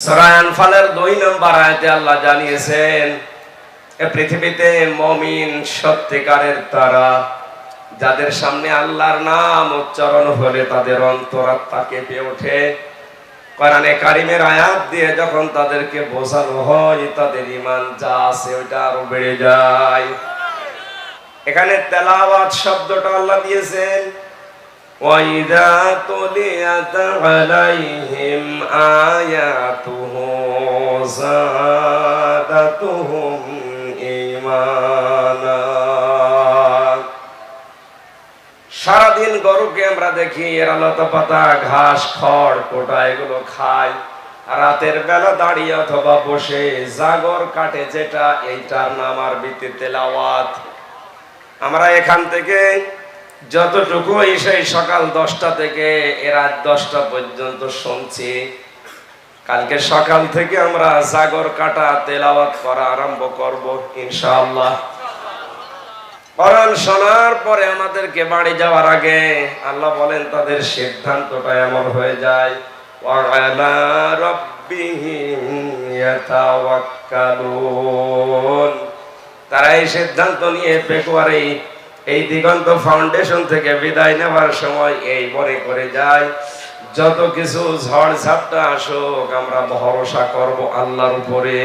সরায়ান ফালের দুই নম্বর আয়াতে আল্লাহ জানিয়েছেন, এ পৃথিবীতে মমিন সত্যিকারের তারা, যাদের সামনে আল্লাহর নাম উচ্চারণ হলে তাদের অন্তরাত্মা কেঁপে ওঠে। কোরআনে কারিমের আয়াত দিয়ে যখন তাদেরকে বোঝানো হয়, তাদের ইমান যা আছে ওইটা আরও বেড়ে যায়। এখানে তেলাওয়াত শব্দটা আল্লাহ দিয়েছেন وَإِذَا تُلِيَتْ عَلَيْهِمْ آيَاتُهُ زَادَتْهُمْ إِيمَانًا সারাদিন গরুকে আমরা দেখি এরা লতা পাতা ঘাস খড় কোটা এগুলো খায় রাতের বেলা দাঁড়িয়ে অথবা বসে জাগর কাটে যেটা এইটার নাম আরবিতে তেলাওয়াত আমরা এখান থেকে যতটুকু সেই সকাল দশটা থেকে এ রাত দশটা পর্যন্ত শুনছি, কালকে সকাল থেকে আমরা জাগর কাটা তেলাওয়াত করা আরম্ভ করব, ইনশাআল্লাহ। শোনার পরে আমাদেরকে বাড়ি যাওয়ার আগে আল্লাহ বলেন, তাদের সিদ্ধান্তটা এমন হয়ে যায় তারা এই সিদ্ধান্ত নিয়ে পেকুয়ারে এই দিগন্ত ফাউন্ডেশন থেকে বিদায় নেবার সময় এই মনে করে যায় যত কিছু ঝড় ঝাপটা আসুক, আমরা ভরসা করব আল্লাহর উপরে।